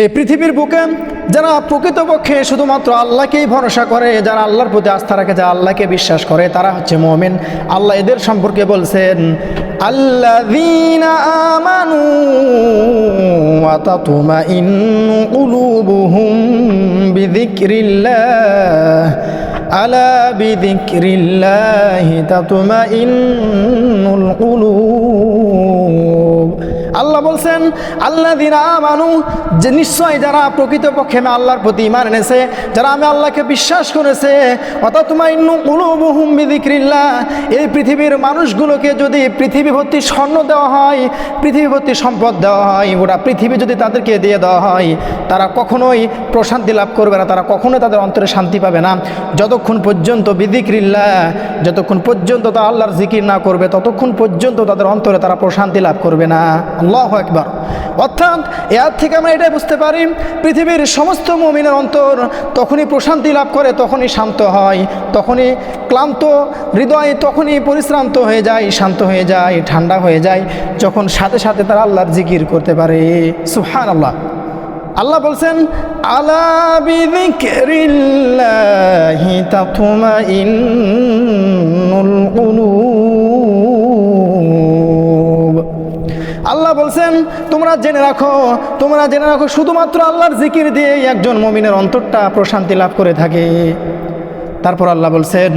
এই পৃথিবীর বুকে যারা প্রকৃতপক্ষে শুধুমাত্র আল্লাহকেই ভরসা করে, যারা আল্লাহর প্রতি আস্থা রাখে, যারা আল্লাহকে বিশ্বাস করে, তারা হচ্ছে মমিন। আল্লাহ এদের সম্পর্কে বলছেন, আল্লাযীনা আমানু কুলুব। আল্লাহ বলছেন আল্লাহ দিন আমানু, যে নিশ্চয় যারা প্রকৃতপক্ষে আমি আল্লাহর প্রতি ইমান এনেছে, যারা আমি আল্লাহকে বিশ্বাস করেছে অর্থাৎ তোমার ইন্নু উলুবহুম বিদিক্রিল্লা এই পৃথিবীর মানুষগুলোকে যদি পৃথিবী ভর্তি স্বর্ণ দেওয়া হয় পৃথিবী ভর্তি সম্পদ দেওয়া হয় ওটা পৃথিবী যদি তাদেরকে দিয়ে দেওয়া হয়, তারা কখনোই প্রশান্তি লাভ করবে না, তারা কখনোই তাদের অন্তরে শান্তি পাবে না। যতক্ষণ পর্যন্ত বিদিক্রিল্লা যতক্ষণ পর্যন্ত তা আল্লাহর জিকির না করবে, ততক্ষণ পর্যন্ত তাদের অন্তরে তারা প্রশান্তি লাভ করবে না। আল্লাহ একবার অর্থাৎ এর থেকে আমরা এটাই বুঝতে পারি, পৃথিবীর সমস্ত মমিনের অন্তর তখনই প্রশান্তি লাভ করে, তখনই শান্ত হয়, তখনই ক্লান্ত হৃদয় তখনই পরিশ্রান্ত হয়ে যায়, শান্ত হয়ে যায়, ঠান্ডা হয়ে যায়, যখন সাথে সাথে তারা আল্লাহর জিকির করতে পারে। সুহান আল্লাহ আল্লাহ বলছেন, আলা আল্লাহ বলছেন, তোমরা জেনে রাখো, তোমরা জেনে রাখো, শুধুমাত্র আল্লাহর জিকির দিয়ে একজন মমিনের অন্তরটা প্রশান্তি লাভ করে থাকে। তারপর আল্লাহ বলছেন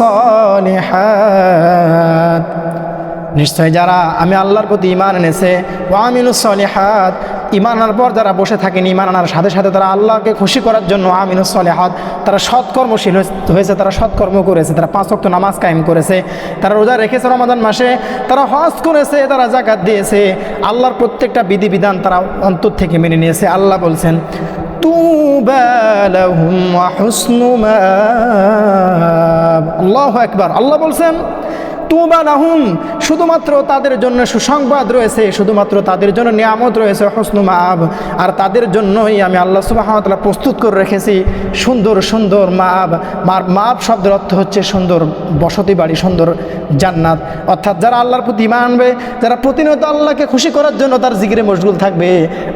সালিহাত। নিশ্চয় যারা আমি আল্লাহর প্রতি ইমান এনেছে ওয়ামিনুস সলিহাত ইমান আনার পর যারা বসে থাকেন ইমান আনার সাথে সাথে তারা আল্লাহকে খুশি করার জন্য আমিনুস সলিহাত, তারা সৎকর্মশীল হয়েছে তারা সৎকর্ম করেছে, তারা পাঁচ ওয়াক্ত নামাজ কায়েম করেছে, তারা রোজা রেখেছে রমাদান মাসে, তারা হজ করেছে, তারা জাকাত দিয়েছে, আল্লাহর প্রত্যেকটা বিধিবিধান তারা অন্তর থেকে মেনে নিয়েছে। আল্লাহ বলছেন হুসনু মাআব আল্লাহ বলছেন তুবা লাহুম, শুধুমাত্র তাদের জন্য সুসংবাদ রয়েছে, শুধুমাত্র তাদের জন্য নিয়ামত রয়েছে, হসনু মাব আর তাদের জন্যই আমি আল্লাহ সুবাহতলা প্রস্তুত করে রেখেছি, সুন্দর সুন্দর মাব মার মাব শব্দের অর্থ হচ্ছে সুন্দর বসতি বাড়ি, সুন্দর জান্নাত। অর্থাৎ যারা আল্লাহর প্রতি ইমান আনবে, যারা প্রতিনিয়ত আল্লাহকে খুশি করার জন্য তার জিগিরে মশগুল থাকবে,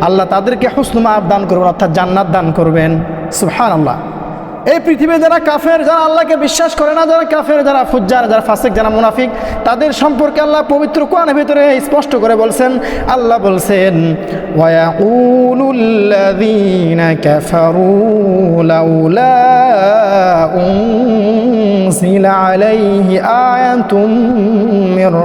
আল্লাহ তাদেরকে হসনু মাব দান করবেন, অর্থাৎ জান্নাত দান করবেন। সুহান আল্লাহ এই পৃথিবীতে যারা কাফের, যারা আল্লাহকে বিশ্বাস করে না, যারা কাফের, যারা ফুজ্জার, যারা ফাসিক, যারা মুনাফিক, তাদের সম্পর্কে আল্লাহ পবিত্র কোরআনের ভিতরে স্পষ্ট করে বলছেন, আল্লাহ বলছেন, ওয়ায়াকুলুল্লাযীনা কাফারু লাউলা আলাইহি আয়াতুম মির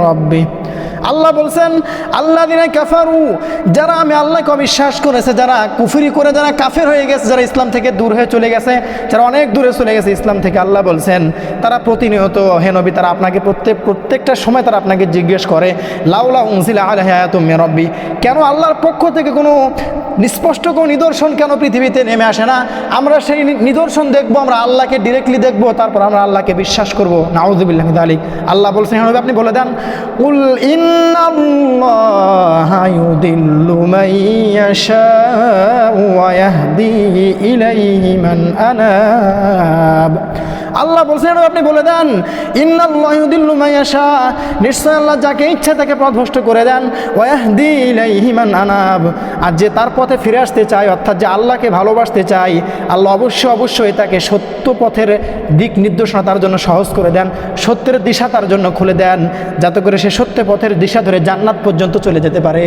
আল্লাহ বলছেন আল্লাহ দিনে কাফারু যারা আমি আল্লাহকে অবিশ্বাস করেছে যারা কুফুরি করে যারা কাফের হয়ে গেছে যারা ইসলাম থেকে দূর হয়ে চলে গেছে যারা অনেক দূরে চলে গেছে ইসলাম থেকে আল্লাহ বলছেন তারা প্রতিনিয়ত হে নবী তারা আপনাকে প্রত্যেক প্রত্যেকটা সময় তারা আপনাকে জিজ্ঞেস করে লাউলা উনসিলা আলহায়াতুম রব্বি কেন আল্লাহর পক্ষ থেকে কোনো নিস্পষ্ট কোনো নিদর্শন কেন পৃথিবীতে নেমে আসে না? আমরা সেই নিদর্শন দেখব আমরা আল্লাহকে ডিরেক্টলি দেখব তারপর আমরা আল্লাহকে বিশ্বাস করব। নাউজুবিল্লাহ আলিক আল্লাহ বলছেন হে নবী, আপনি বলে দেন উল إن الله يضل من يشاء ويهدي إليه من أناب আল্লাহ বলছেন আপনি বলে দেন, ইন্নাল্লাহা ইউদিল্লু মান ইয়াশা। নিশ্চয় আল্লাহ যাকে ইচ্ছা তাকে পথভ্রষ্ট করে দেন। ওয়াহদি আনাব। আর যে তার পথে ফিরে আসতে চায়, অর্থাৎ যে আল্লাহকে ভালোবাসতে চায়, আল্লাহ অবশ্যই অবশ্যই তাকে সত্য পথের দিক নির্দেশনা তার জন্য সহজ করে দেন, সত্যের দিশা তার জন্য খুলে দেন, যাতে করে সে সত্য পথের দিশা ধরে জান্নাত পর্যন্ত চলে যেতে পারে।